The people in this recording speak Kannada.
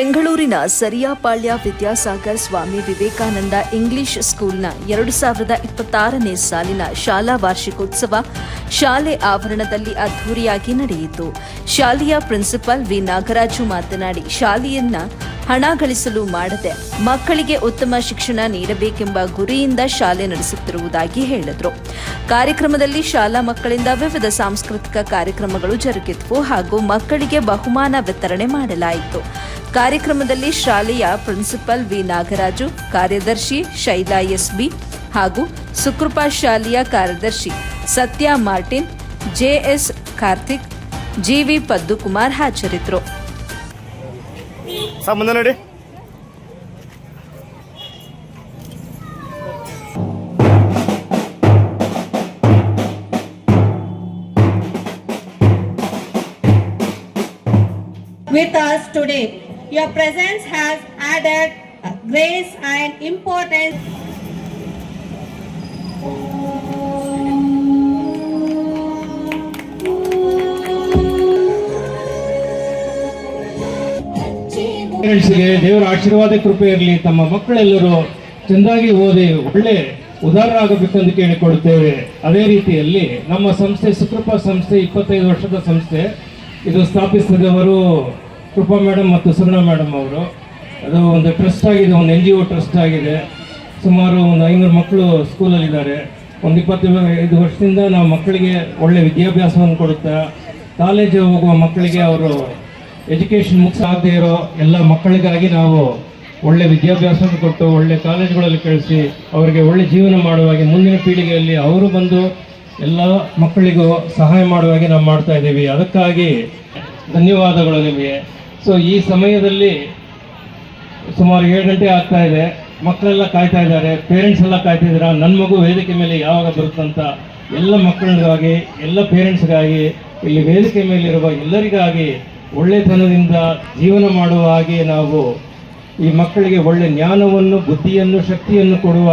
ಇಲ್ಲಿನ ಸರಿಯಾಪಾಳ್ಯ ವಿದ್ಯಾಸಾಗರ್ ಸ್ವಾಮಿ ವಿವೇಕಾನಂದ ಇಂಗ್ಲಿಷ್ ಸ್ಕೂಲ್ನ ಎರಡು ಸಾವಿರದ ಇಪ್ಪತ್ತಾರನೇ ಸಾಲಿನ ಶಾಲಾ ವಾರ್ಷಿಕೋತ್ಸವ ಶಾಲೆ ಆವರಣದಲ್ಲಿ ಅದ್ಧೂರಿಯಾಗಿ ನಡೆಯಿತು. ಶಾಲೆಯ ಪ್ರಿನ್ಸಿಪಾಲ್ ವಿ. ನಾಗರಾಜು ಮಾತನಾಡಿ, ಶಾಲೆಯನ್ನ ಹಣ ಗಳಿಸಲು ಮಾಡದೆ ಮಕ್ಕಳಿಗೆ ಉತ್ತಮ ಶಿಕ್ಷಣ ನೀಡಬೇಕೆಂಬ ಗುರಿಯಿಂದ ಶಾಲೆ ನಡೆಸುತ್ತಿರುವುದಾಗಿ ಹೇಳಿದರು. ಕಾರ್ಯಕ್ರಮದಲ್ಲಿ ಶಾಲಾ ಮಕ್ಕಳಿಂದ ವಿವಿಧ ಸಾಂಸ್ಕೃತಿಕ ಕಾರ್ಯಕ್ರಮಗಳು ಜರುಗಿದ್ವು ಹಾಗೂ ಮಕ್ಕಳಿಗೆ ಬಹುಮಾನ ವಿತರಣೆ ಮಾಡಲಾಯಿತು. ಕಾರ್ಯಕ್ರಮದಲ್ಲಿ ಶಾಲೆಯ ಪ್ರಿನ್ಸಿಪಲ್ ವಿ ನಾಗರಾಜು ಕಾರ್ಯದರ್ಶಿ ಶೈಲಾ ಎಸ್ಬಿ ಹಾಗೂ ಸುಕೃಪಾ ಶಾಲೆಯ ಕಾರ್ಯದರ್ಶಿ Satya Martin JS Karthik GV Paddukumar ಹಾಜರಿದ್ದರು ನೋಡಿ with us today. Your presence has added grace and importance. ದೇವರ ಆಶೀರ್ವಾದ ಕೃಪೆ ಇರಲಿ ತಮ್ಮ ಮಕ್ಕಳೆಲ್ಲರೂ ಚೆಂದಾಗಿ ಓದಿ ಒಳ್ಳೆ ಉದಾರರಾಗಬೇಕೆಂದು ಕೇಳಿಕೊಳ್ಳುತ್ತೇವೆ ಅದೇ ರೀತಿಯಲ್ಲಿ ನಮ್ಮ ಸಂಸ್ಥೆ ಸುಕೃಪಾ ಸಂಸ್ಥೆ, ಇಪ್ಪತ್ತೈದು ವರ್ಷದ ಸಂಸ್ಥೆ, ಇದು ಸ್ಥಾಪಿಸಿದವರು ಕೃಪಾ ಮೇಡಮ್ ಮತ್ತು ಸುಗುಣ ಮೇಡಮ್ ಅವರು. ಅದು ಒಂದು ಟ್ರಸ್ಟ್ ಆಗಿದೆ, ಒಂದು ಎನ್ ಜಿ ಒ ಟ್ರಸ್ಟ್ ಆಗಿದೆ. ಸುಮಾರು ಒಂದು ಐನೂರು ಮಕ್ಕಳು ಸ್ಕೂಲಲ್ಲಿದ್ದಾರೆ ಒಂದು ಇಪ್ಪತ್ತೈದು ವರ್ಷದಿಂದ ನಾವು ಮಕ್ಕಳಿಗೆ ಒಳ್ಳೆ ವಿದ್ಯಾಭ್ಯಾಸವನ್ನು ಕೊಡುತ್ತಾ ಕಾಲೇಜಿಗೆ ಹೋಗುವ ಮಕ್ಕಳಿಗೆ ಅವರು ಎಜುಕೇಶನ್ ಮುಗಿಸ್ ಆಗದೆ ಇರೋ ಎಲ್ಲ ಮಕ್ಕಳಿಗಾಗಿ ನಾವು ಒಳ್ಳೆ ವಿದ್ಯಾಭ್ಯಾಸವನ್ನು ಕೊಟ್ಟು, ಒಳ್ಳೆ ಕಾಲೇಜುಗಳಲ್ಲಿ ಕಳಿಸಿ, ಅವರಿಗೆ ಒಳ್ಳೆ ಜೀವನ ಮಾಡುವಾಗೆ ಮುಂದಿನ ಪೀಳಿಗೆಯಲ್ಲಿ ಅವರು ಬಂದು ಎಲ್ಲ ಮಕ್ಕಳಿಗೂ ಸಹಾಯ ಮಾಡುವಾಗೆ ನಾವು ಮಾಡ್ತಾ ಇದ್ದೀವಿ. ಅದಕ್ಕಾಗಿ ಧನ್ಯವಾದಗಳು ನಿಮಗೆ. ಸೊ ಈ ಸಮಯದಲ್ಲಿ ಸುಮಾರು ಏಳು ಗಂಟೆ ಆಗ್ತಾ ಇದೆ. ಮಕ್ಕಳೆಲ್ಲ ಕಾಯ್ತಾ ಇದ್ದಾರೆ. ಪೇರೆಂಟ್ಸ್ ಎಲ್ಲ ಕಾಯ್ತಾ ನನ್ನ ಮಗು ವೇದಿಕೆ ಮೇಲೆ ಯಾವಾಗ ಬರುತ್ತಂತ ಎಲ್ಲ ಮಕ್ಕಳಿಗಾಗಿ, ಎಲ್ಲ ಪೇರೆಂಟ್ಸ್ಗಾಗಿ ಇಲ್ಲಿ ವೇದಿಕೆ ಮೇಲಿರುವ ಎಲ್ಲರಿಗಾಗಿ ಒಳ್ಳೆತನದಿಂದ ಜೀವನ ಮಾಡುವ ಹಾಗೆ ನಾವು ಈ ಮಕ್ಕಳಿಗೆ ಒಳ್ಳೆ ಜ್ಞಾನವನ್ನು, ಬುದ್ಧಿಯನ್ನು, ಶಕ್ತಿಯನ್ನು ಕೊಡುವ